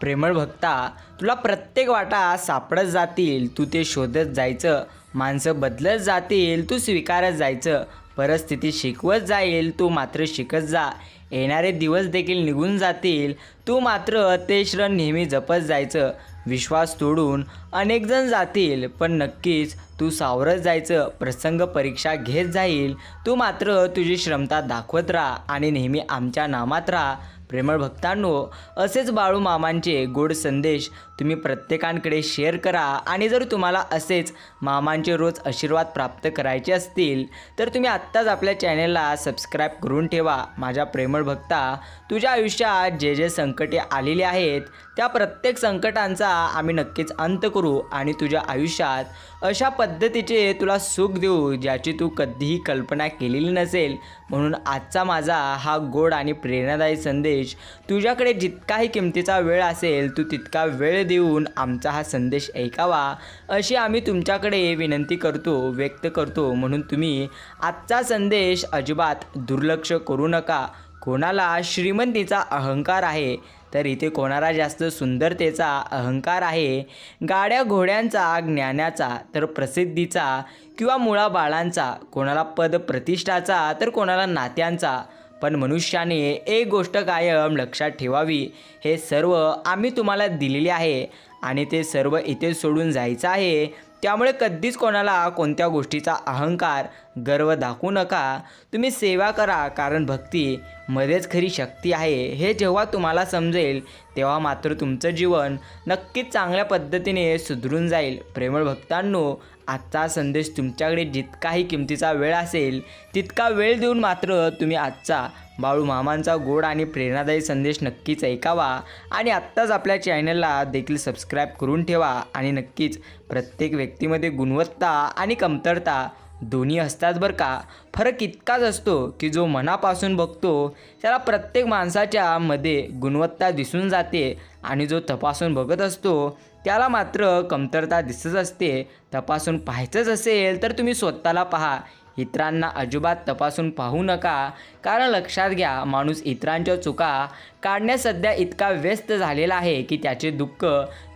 प्रेमळ भक्ता तुला प्रत्येक वाटा सापडत जातील. तू ते शोधत जायचं. माणसं बदलत जातील. तू स्वीकारत जायचं. परिस्थिती शिकवत जाईल. तू मात्र शिकत जा. येणारे दिवस देखील निघून जातील. तू मात्र ते श्रण नेहमी जपत जायचं. विश्वास तोडून अनेकजण जातील. पण नक्कीच तू सावरत जायचं. प्रसंग परीक्षा घेत जाईल. तू मात्र तुझी श्रमता दाखवत राहा आणि नेहमी आमच्या नामात राहा. प्रेमळ भक्तांनो असेच बाळू मामांचे गोड संदेश तुम्ही प्रत्येकांकडे शेअर करा. आणि जर तुम्हाला असेच मामांचे रोज आशीर्वाद प्राप्त करायचे असतील तर तुम्ही आत्ताच आपल्या चॅनेलला सबस्क्राईब करून ठेवा. माझ्या प्रेमळ भक्ता तुझ्या आयुष्यात जे जे संकटे आलेली आहेत त्या प्रत्येक संकटांचा आम्ही नक्कीच अंत करू. आणि तुझ्या आयुष्यात अशा पद्धतीचे तुला सुख देऊ ज्याची तू कधीही कल्पना केलेली नसेल. म्हणून आजचा माझा हा गोड आणि प्रेरणादायी संदेश तुझ्याकडे जितकाही किमतीचा वेळ असेल तू तितका वेळ देऊन आमचा हा संदेश ऐकावा. अशी आम्ही तुमच्याकडे विनंती करतो व्यक्त करतो. म्हणून तुम्ही आजचा संदेश अजिबात दुर्लक्ष करू नका. कोणाला श्रीमंतीचा अहंकार आहे तर इथे कोणाला जास्त सुंदरतेचा अहंकार आहे? गाड्या घोड्यांचा ज्ञानाचा तर प्रसिद्धीचा किंवा मुळाबाळांचा? कोणाला पद प्रतिष्ठाचा तर कोणाला नात्यांचा? पण मनुष्याने एक गोष्ट कायम लक्षात ठेवावी. हे सर्व आम्ही तुम्हाला दिलेले आहे आणि ते सर्व इथे सोडून जायचं आहे. त्यामुळे कधीच कोणाला कोणत्या गोष्टीचा अहंकार गर्व दाखवू नका. तुम्ही सेवा करा कारण भक्ती मध्येच खरी शक्ती आहे. हे जेव्हा तुम्हाला समजेल तेव्हा मात्र तुमचं जीवन नक्कीच चांगल्या पद्धतीने सुधरून जाईल. प्रेमळ भक्तांनो आजचा संदेश तुमच्याकडे जितकाही किमतीचा वेळ असेल तितका वेळ देऊन मात्र तुम्ही आजचा बाळू मामांचा गोड आणि प्रेरणादायी संदेश नक्कीच ऐकावा आणि आत्ताच आपल्या चॅनलला देखील सबस्क्राईब करून ठेवा आणि नक्कीच प्रत्येक व्यक्तीमध्ये गुणवत्ता आणि कमतरता दोन्ही असतात बरं का. फरक इतकाच असतो की जो मनापासून बघतो त्याला प्रत्येक माणसाच्या मध्ये गुणवत्ता दिसून जाते आणि जो तपासून बघत असतो त्याला मात्र कमतरता दिसत असते. तपासून पाहायचंच असेल तर तुम्ही स्वतःला पहा. इतरांना अजिबात तपासून पाहू नका. कारण लक्षात घ्या माणूस इतरांच्या चुका काढण्यात सध्या इतका व्यस्त झालेला आहे की त्याचे दुःख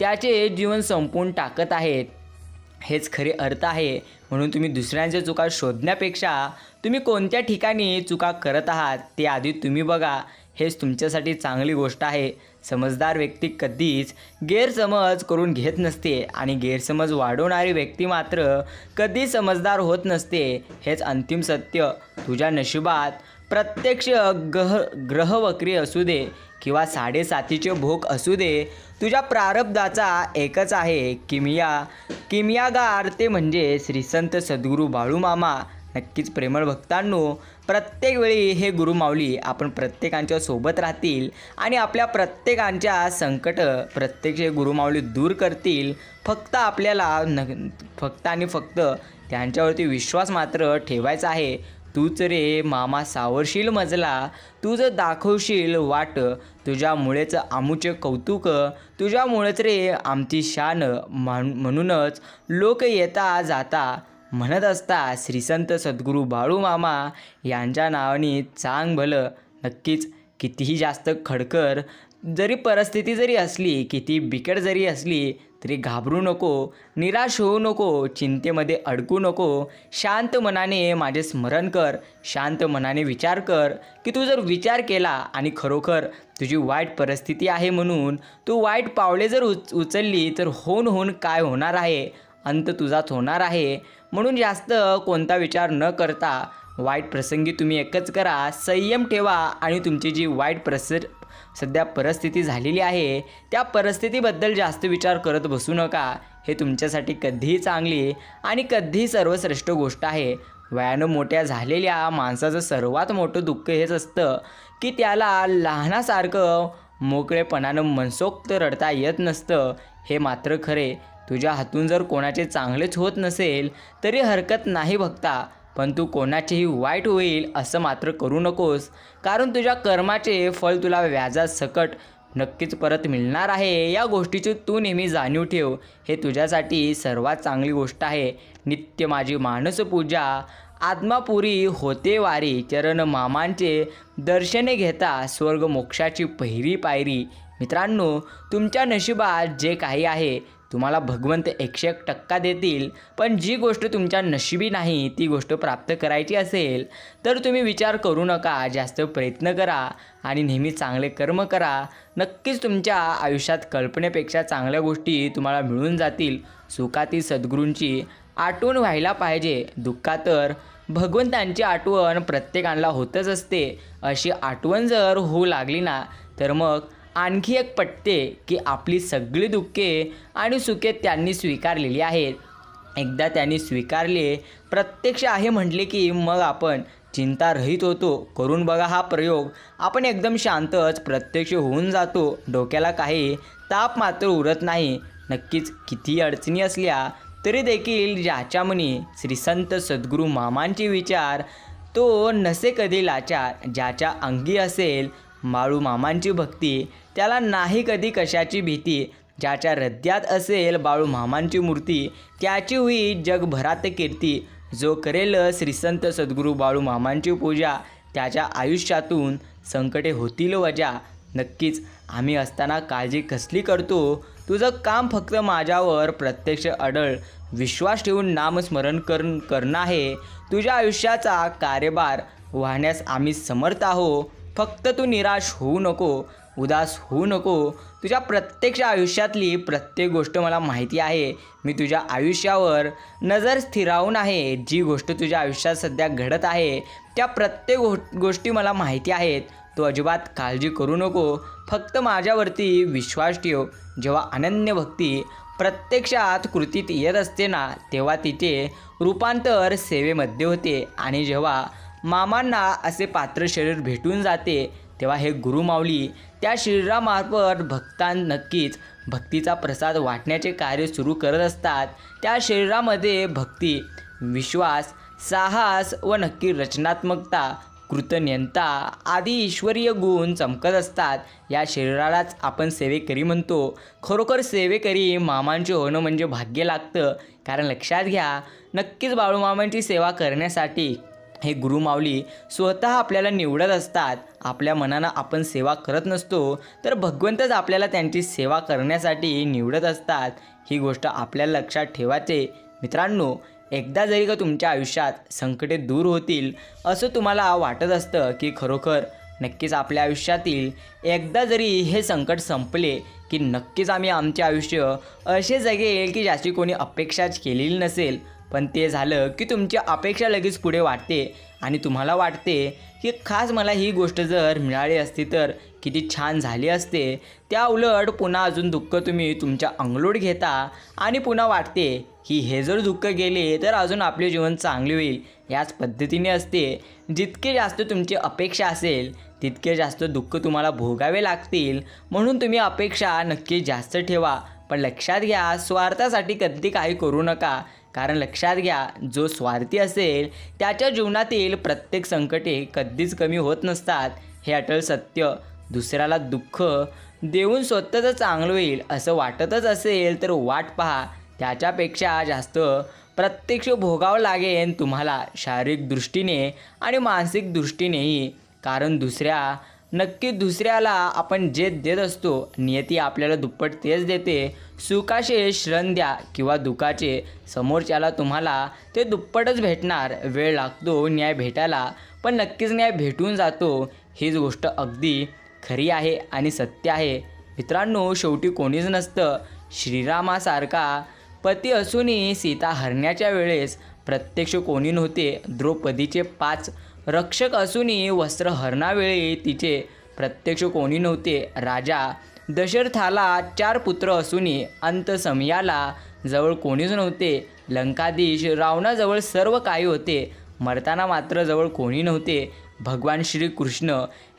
त्याचे जीवन संपून टाकत आहेत. हेच खरे अर्थ आहे. म्हणून तुम्ही दुसऱ्यांच्या चुका शोधण्यापेक्षा तुम्ही कोणत्या ठिकाणी चुका करत आहात ते आधी तुम्ही बघा. हेच तुमच्यासाठी चांगली गोष्ट आहे. समजदार व्यक्ती कधीच गैरसमज करून घेत नसते आणि गैरसमज वाढवणारी व्यक्ती मात्र कधी समजदार होत नसते हेच अंतिम सत्य. तुझ्या नशिबात प्रत्यक्ष गह ग्रहवक्री असू दे किंवा साडेसातीचे भोग असू दे तुझ्या प्रारब्धाचा एकच आहे किमिया. किमियागार ते म्हणजे श्रीसंत सद्गुरू बाळूमामा. नक्कीच प्रेमळ भक्तांनो प्रत्येक वेळी हे गुरुमाऊली आपण प्रत्येकांच्या सोबत राहतील आणि आपल्या प्रत्येकांच्या संकट प्रत्येक गुरुमाऊली दूर करतील फक्त आपल्याला न फक्त आणि फक्त त्यांच्यावरती विश्वास मात्र ठेवायचा आहे. तूच रे मामा सावरशील मजला तुझं दाखवशील वाट तुझ्यामुळेच आमूचे कौतुक तुझ्यामुळेच रे आमची शान म्हण म्हणूनच लोक येता जाता म्हणत असता श्रीसंत सद्गुरू बाळू मामा यांच्या नावाने चांग भलं. नक्कीच कितीही जास्त खडकर जरी परिस्थिती जरी असली किती बिकट जरी असली तरी घाबरू नको निराश होऊ नको चिंतेमध्ये अडकू नको. शांत मनाने माझे स्मरण कर शांत मनाने विचार कर की तू जर विचार केला आणि खरोखर तुझी वाईट परिस्थिती आहे म्हणून तू वाईट पावले जर उच उचलली तर होऊन होऊन काय होणार आहे? अंत तुझाच होणार आहे. म्हणून जास्त कोणता विचार न करता वाईट प्रसंगी तुम्ही एकच करा. संयम ठेवा आणि तुमची जी वाईट प्रसर सध्या परिस्थिती झालेली आहे त्या परिस्थितीबद्दल जास्त विचार करत बसू नका. हे तुमच्यासाठी कधीही चांगली आणि कधीही सर्वश्रेष्ठ गोष्ट आहे. वयानं मोठ्या झालेल्या माणसाचं सर्वात मोठं दुःख हेच असतं की त्याला लहानासारखं मोकळेपणानं मनसोक्त रडता येत नसतं. हे मात्र खरे. तुझ्या हातून जर कोणाचे चांगलेच होत नसेल तरी हरकत नाही बघता पण तू कोणाचेही वाईट होईल असं मात्र करू नकोस. कारण तुझ्या कर्माचे फल तुला व्याजासकट नक्कीच परत मिळणार आहे. या गोष्टीची तू नेहमी जाणीव ठेव. हे तुझ्यासाठी सर्वात चांगली गोष्ट आहे. नित्य माझी मानसपूजा. आत्मापुरी होते वारी. चरण मामांचे दर्शने घेता स्वर्ग मोक्षाची पहिरी पायरी. मित्रांनो तुमच्या नशिबात जे काही आहे तुम्हाला भगवंत एकशे एक टक्का देतील पण जी गोष्ट तुमच्या नशिबी नाही ती गोष्ट प्राप्त करायची असेल तर तुम्ही विचार करू नका जास्त प्रयत्न करा आणि नेहमी चांगले कर्म करा. नक्कीच तुमच्या आयुष्यात कल्पनेपेक्षा चांगल्या गोष्टी तुम्हाला मिळून जातील. सुखातील सद्गुरूंची आठवण व्हायला पाहिजे. दुःखात तर भगवंतांची आठवण प्रत्येकाला होतच असते. अशी आठवण जर होऊ लागली ना तर मग आणखी एक पटते की आपली सगळी दुःखे आणि सुखे त्यांनी स्वीकारलेली आहेत. एकदा त्यांनी स्वीकारले प्रत्यक्ष आहे म्हटले की मग आपण चिंतारहित होतो. करून बघा हा प्रयोग. आपण एकदम शांतच प्रत्यक्ष होऊन जातो. डोक्याला काही ताप मात्र उरत नाही. नक्कीच किती अडचणी असल्या तरी देखील ज्याच्या मनी श्री संत सद्गुरू मामांचे विचार तो नसे कधी लाचार ज्याच्या अंगी असेल माळू मामांची भक्ती त्याला नाही कधी कशाची भीती. ज्याच्या हृदयात असेल बाळू मामांची मूर्ती त्याची होई जगभरात कीर्ती. जो करेल श्रीसंत सद्गुरू बाळू मामांची पूजा त्याच्या आयुष्यातून संकटे होतील वजा. नक्कीच आम्ही असताना काळजी कसली करतो? तुझं काम फक्त माझ्यावर प्रत्यक्ष अडळ विश्वास ठेवून नामस्मरण कर करणं आहे. तुझ्या आयुष्याचा कार्यभार वाहण्यास आम्ही समर्थ आहो फक्त तू निराश होऊ नको उदास होऊ नको. तुझ्या प्रत्यक्ष आयुष्यातली प्रत्येक गोष्ट मला माहिती आहे. मी तुझ्या आयुष्यावर नजर स्थिरावून आहे. जी गोष्ट तुझ्या आयुष्यात सध्या घडत आहे त्या प्रत्येक गो गोष्टी मला माहिती आहेत. तू अजिबात काळजी करू नको. फक्त माझ्यावरती विश्वास ठेव. जेव्हा अनन्य भक्ती प्रत्यक्षात कृतीत येत असते ना तेव्हा तिचे रूपांतर सेवेमध्ये होते. आणि जेव्हा मामांना असे पात्र शरीर भेटून जाते तेव्हा हे गुरुमाऊली त्या शरीरामार्फत भक्तां नक्कीच भक्तीचा प्रसाद वाटण्याचे कार्य सुरू करत असतात. त्या शरीरामध्ये भक्ती विश्वास साहस व नक्की रचनात्मकता कृतज्ञता आदी ईश्वरीय गुण चमकत असतात. या शरीरालाच आपण सेवेकरी म्हणतो. खरोखर सेवेकरी मामांचे होणं म्हणजे भाग्य लागतं. कारण लक्षात घ्या नक्कीच बाळूमामांची सेवा करण्यासाठी हे गुरुमाऊली स्वतः आपल्याला निवडत असतात. आपल्या मनानं आपण सेवा करत नसतो तर भगवंतच आपल्याला त्यांची सेवा करण्यासाठी निवडत असतात. ही गोष्ट आपल्याला लक्षात ठेवायचे. मित्रांनो एकदा जरी का तुमच्या आयुष्यात संकटे दूर होतील असं तुम्हाला वाटत असतं की खरोखर नक्कीच आपल्या आयुष्यातील एकदा जरी हे संकट संपले की नक्कीच आम्ही आमचे आयुष्य असे जगेल की ज्याची कोणी अपेक्षाच केलेली नसेल. पण ते झालं की तुमची अपेक्षा लगेच पुढे वाटते आणि तुम्हाला वाटते की खास मला ही गोष्ट जर मिळाली असती तर किती छान झाली असते. त्या उलट पुन्हा अजून दुःख तुम्ही तुमच्या अंगलोट घेता आणि पुन्हा वाटते की हे जर दुःख गेले तर अजून आपले जीवन चांगले होईल याच पद्धतीने असते. जितके जास्त तुमची अपेक्षा असेल तितके जास्त दुःख तुम्हाला भोगावे लागतील. म्हणून तुम्ही अपेक्षा नक्की जास्त ठेवा. पण लक्षात घ्या स्वार्थासाठी कधी काही करू नका. कारण लक्षात घ्या जो स्वार्थी असेल त्याच्या जीवनातील प्रत्येक संकटे कधीच कमी होत नसतात. हे अटल सत्य. दुसऱ्याला दुःख देऊन स्वतःचं चांगलं होईल असं वाटतच असेल तर वाट पहा. त्याच्यापेक्षा जास्त प्रत्यक्ष भोगावं लागेल तुम्हाला शारीरिक दृष्टीने आणि मानसिक दृष्टीनेही. कारण दुसऱ्या नक्की दुसऱ्याला आपण जे देत असतो नियती आपल्याला दुप्पट तेच देते. सुखाचे श्रण द्या किंवा दुखाचे समोरच्याला तुम्हाला ते दुप्पटच भेटणार. वेळ लागतो न्याय भेटायला पण नक्कीच न्याय भेटून जातो. हीच गोष्ट अगदी खरी आहे आणि सत्य आहे. मित्रांनो शेवटी कोणीच नसतं. श्रीरामासारखा पती असूनही सीता हरण्याच्या वेळेस प्रत्यक्ष कोणी नव्हते. द्रौपदीचे पाच रक्षक असूनही वस्त्र हरणावेळी तिचे प्रत्यक्ष कोणी नव्हते. राजा दशरथाला चार पुत्र असूनही अंतसमयाला जवळ कोणीच नव्हते. लंकाधीश रावणाजवळ सर्व काही होते. मरताना मात्र जवळ कोणी नव्हते. भगवान श्रीकृष्ण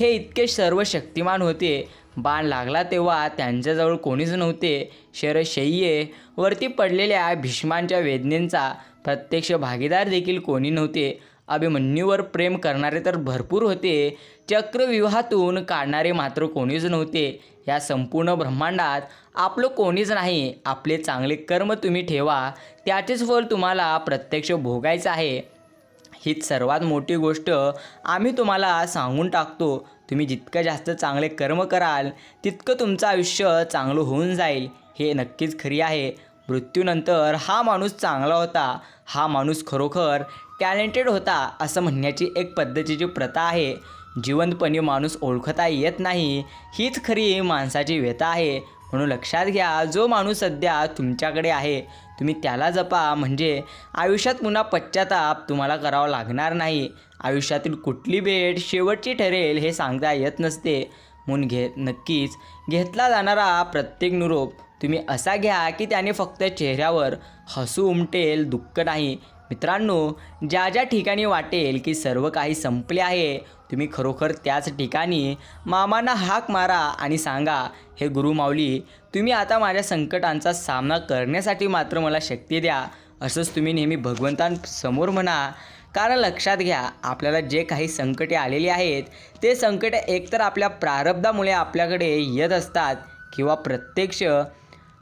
हे इतके सर्व शक्तिमान होते. बाण लागला तेव्हा त्यांच्याजवळ कोणीच नव्हते. शरशय्ये वरती पडलेल्या भीष्मांच्या वेदनेंचा प्रत्यक्ष भागीदार देखील कोणी नव्हते. अभिमन्यूवर प्रेम करणारे तर भरपूर होते. चक्रव्यूहातून काढणारे मात्र कोणीच नव्हते. या संपूर्ण ब्रह्मांडात आपलं कोणीच नाही. आपले चांगले कर्म तुम्ही ठेवा. त्याचेच फल तुम्हाला प्रत्यक्ष भोगायचं आहे. हीच सर्वात मोठी गोष्ट आम्ही तुम्हाला सांगून टाकतो. तुम्ही जितकं जास्त चांगले कर्म कराल तितकं तुमचं आयुष्य चांगलं होऊन जाईल. हे नक्कीच खरी आहे. मृत्यूनंतर हा माणूस चांगला होता. हा माणूस खरोखर टॅलेंटेड होता असं म्हणण्याची एक पद्धतीची प्रथा आहे. जिवंतपणे माणूस ओळखता येत नाही हीच खरी माणसाची व्यथा आहे. म्हणून लक्षात घ्या जो माणूस सध्या तुमच्याकडे आहे तुम्ही त्याला जपा. म्हणजे आयुष्यात पुन्हा पश्चाताप तुम्हाला करावा लागणार नाही. आयुष्यातील कुठली भेट शेवटची ठरेल हे सांगता येत नसते. म्हणून घे नक्कीच घेतला जाणारा प्रत्येक निरोप तुम्ही असा घ्या की त्याने फक्त चेहऱ्यावर हसू उमटेल दुःख नाही. मित्रांनो ज्या ज्या ठिकाणी वाटेल की सर्व काही संपले आहे तुम्ही खरोखर त्याच ठिकाणी मामांना हाक मारा आणि सांगा हे गुरुमाऊली तुम्ही आता माझ्या संकटांचा सामना करण्यासाठी मात्र मला शक्ती द्या. असंच तुम्ही नेहमी भगवंतांसमोर म्हणा. कारण लक्षात घ्या आपल्याला जे काही संकटे आलेली आहेत ते संकटे एकतर आपल्या प्रारब्धामुळे आपल्याकडे येत असतात किंवा प्रत्यक्ष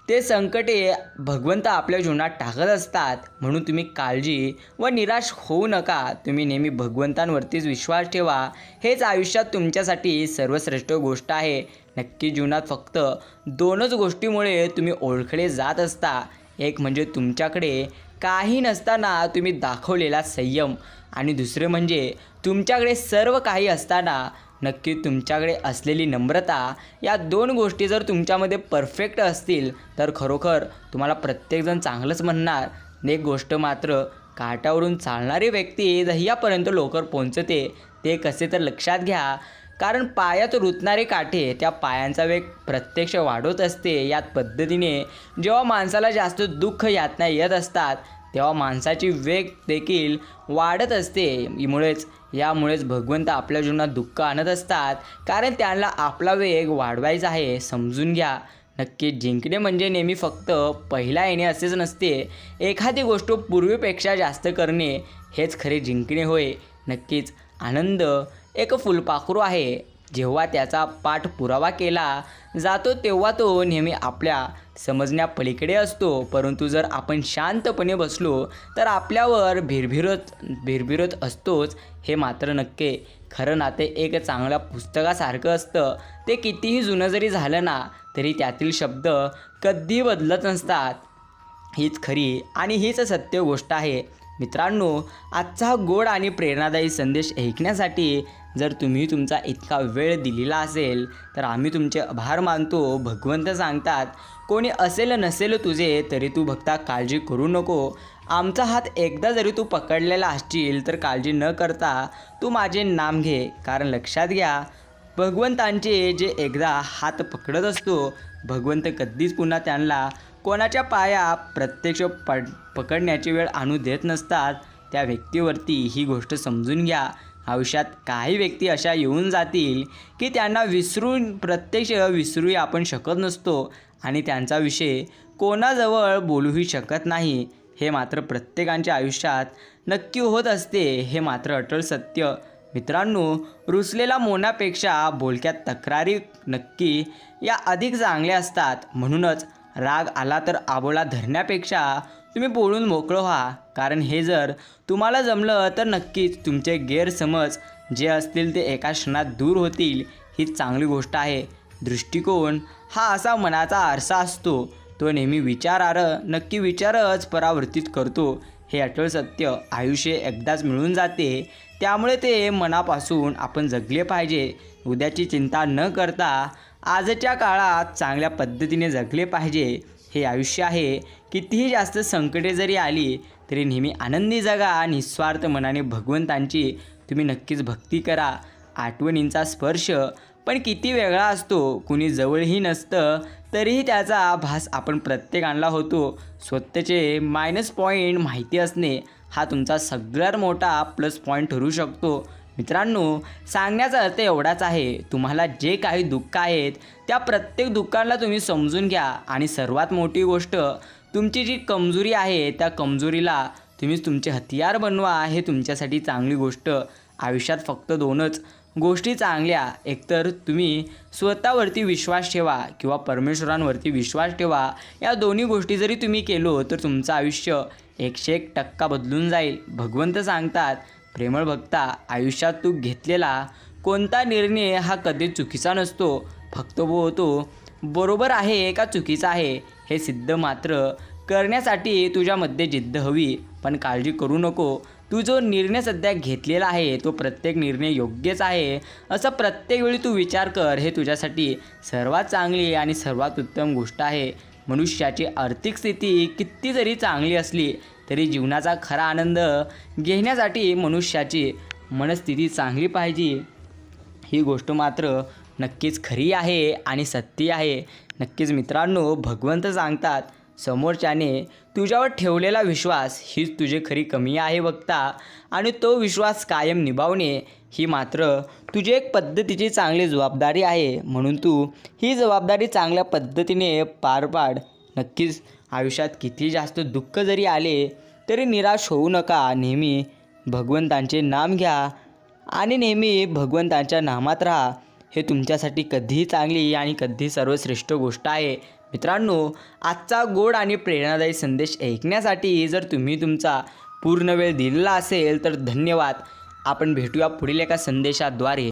ते संकटे भगवंत आपल्या जीवनात टाकत असतात म्हणून तुम्ही काळजी व निराश होऊ नका. तुम्ही नेहमी भगवंतांवरतीच विश्वास ठेवा. हेच आयुष्यात तुमच्यासाठी सर्वश्रेष्ठ गोष्ट आहे. नक्की जीवनात फक्त दोनच गोष्टीमुळे तुम्ही ओळखले जात असता. एक म्हणजे तुमच्याकडे काही नसताना तुम्ही दाखवलेला संयम आणि दुसरे म्हणजे तुमच्याकडे सर्व काही असताना नक्की तुमच्याकडे असलेली नम्रता या दोन गोष्टी जर तुमच्यामध्ये परफेक्ट असतील तर खरोखर तुम्हाला प्रत्येकजण चांगलंच म्हणणार. एक गोष्ट मात्र काटावरून चालणारी व्यक्ती दह्यापर्यंत लवकर पोहोचते. ते कसे तर लक्षात घ्या. कारण पायात रुतणारे काठे त्या पायांचा वेग प्रत्यक्ष वाढवत असते. यात पद्धतीने जेव्हा माणसाला जास्त दुःख यातना येत असतात तेव्हा माणसाची वेग देखील वाढत असते. यामुळेच यामुळेच भगवंत आपल्या जीवनात दुःख आणत असतात. कारण त्यांना आपला वेग वाढवायचा आहे समजून घ्या. नक्की जिंकणे म्हणजे नेहमी फक्त पहिला येणे असेच नसते. एखादी गोष्ट पूर्वीपेक्षा जास्त करणे हेच खरे जिंकणे होय. नक्कीच आनंद एक फुलपाखरू आहे. जेव्हा त्याचा पाठ पुरावा केला जातो तेव्हा तो नेहमी आपल्या समजण्या पलीकडे असतो. परंतु जर आपण शांतपणे बसलो तर आपल्यावर भिरभिरत भिरभिरत असतोच हे मात्र नक्की. खरं नाते एक चांगल्या पुस्तकासारखं असतं. ते कितीही जुनं जरी झालं ना तरी त्यातील शब्द कधी बदलत नसतात. हीच खरी आणि हीच सत्य गोष्ट आहे. मित्रांनो आजचा हा गोड आणि प्रेरणादायी संदेश ऐकण्यासाठी जर तुम्ही तुमचा इतका वेळ दिलेला असेल तर आम्ही तुमचे आभार मानतो. भगवंत सांगतात कोणी असेल नसेल तुझे तरी तू भक्ता काळजी करू नको. आमचा हात एकदा जरी तू पकडलेला असशील तर काळजी न करता तू माझे नाम घे. कारण लक्षात घ्या भगवंतांचे जे एकदा हात पकडत असतो भगवंत कधीच पुन्हा त्यांना कोणाच्या पाया प्रत्यक्ष पड पकडण्याची वेळ आणू देत नसतात त्या व्यक्तीवरती ही गोष्ट समजून घ्या. आयुष्यात काही व्यक्ती अशा येऊन जातील की त्यांना विसरून प्रत्यक्ष विसरूही आपण शकत नसतो आणि त्यांचा विषय कोणाजवळ बोलूही शकत नाही. हे मात्र प्रत्येकांच्या आयुष्यात नक्की होत असते हे मात्र अटल सत्य. मित्रांनो रुसलेला मोनापेक्षा बोलक्यात तक्रारी नक्की या अधिक चांगल्या असतात. म्हणूनच राग आला तर आबोला धरण्यापेक्षा तुम्ही बोलून मोकळं व्हा. कारण हे जर तुम्हाला जमलं तर नक्कीच तुमचे गैरसमज जे असतील ते एका क्षणात दूर होतील. हीच चांगली गोष्ट आहे. दृष्टिकोन हा असा मनाचा आरसा असतो. तो नेहमी विचारार नक्की विचारच परावर्तित करतो. हे अटळ सत्य आयुष्य एकदाच मिळून जाते. त्यामुळे ते मनापासून आपण जगले पाहिजे. उद्याची चिंता न करता आजच्या काळात चांगल्या पद्धतीने जगले पाहिजे हे आयुष्य आहे. कितीही जास्त संकटे जरी आली तरी नेहमी आनंदी जगा निस्वार्थ मनाने भगवंतांची तुम्ही नक्कीच भक्ती करा. आठवणींचा स्पर्श. पण किती वेगळा असतो कुणी जवळही नसतं तरीही त्याचा आभास आपण प्रत्येकाला होतो. स्वतःचे मायनस पॉईंट माहिती असणे हा तुमचा सगळ्यात मोठा प्लस पॉईंट ठरू शकतो. मित्रांनो सांगण्याचा अर्थ एवढाच आहे तुम्हाला जे काही दुःख आहेत त्या प्रत्येक दुःखाला तुम्ही समजून घ्या. आणि सर्वात मोठी गोष्ट तुमची जी कमजोरी आहे त्या कमजोरीला तुम्हीच तुमचे हतियार बनवा. हे तुमच्यासाठी चांगली गोष्ट. आयुष्यात फक्त दोनच गोष्टी चांगल्या. एकतर तुम्ही स्वतःवरती विश्वास ठेवा किंवा परमेश्वरांवरती विश्वास ठेवा. या दोन्ही गोष्टी जरी तुम्ही केलो तर तुमचं आयुष्य एकशे एक टक्का बदलून जाईल. भगवंत सांगतात प्रेमळ भक्ता आयुष्यात तू घेतलेला कोणता निर्णय हा कधीच चुकीचा नसतो. फक्त वो तो बरोबर आहे का चुकीचा आहे हे सिद्ध मात्र करण्यासाठी तुझ्यामध्ये जिद्द हवी. पण काळजी करू नको. तू जो निर्णय सध्या घेतलेला आहे तो प्रत्येक निर्णय योग्यच आहे. असं प्रत्येक वेळी तू विचार कर हे तुझ्यासाठी सर्वात चांगली आणि सर्वात उत्तम गोष्ट आहे. मनुष्याची आर्थिक स्थिती किती जरी चांगली असली तरी जीवनाचा खरा आनंद घेण्यासाठी मनुष्याची मनस्थिती चांगली पाहिजे. ही गोष्ट मात्र नक्कीच खरी आहे आणि सत्य आहे. नक्कीच मित्रांनो भगवंत सांगतात समोरच्याने तुझ्यावर ठेवलेला विश्वास हीच तुझे खरी कमी आहे बघता आणि तो विश्वास कायम निभावणे ही मात्र तुझी एक पद्धतीची चांगली जबाबदारी आहे. म्हणून तू ही जबाबदारी चांगल्या पद्धतीने पार पाड. नक्कीच आयुष्यात किती जास्त दुःख जरी आले तरी निराश होऊ नका. नेहमी भगवंतांचे नाम घ्या आणि नेहमी भगवंतांच्या नामात राहा. हे तुमच्यासाठी कधीही चांगली आणि कधीही सर्वश्रेष्ठ गोष्ट आहे. मित्रांनो आजचा गोड आणि प्रेरणादायी संदेश ऐकण्यासाठी जर तुम्ही तुमचा पूर्ण वेळ दिलेला असेल तर धन्यवाद. आपण भेटूया पुढील एका संदेशाद्वारे.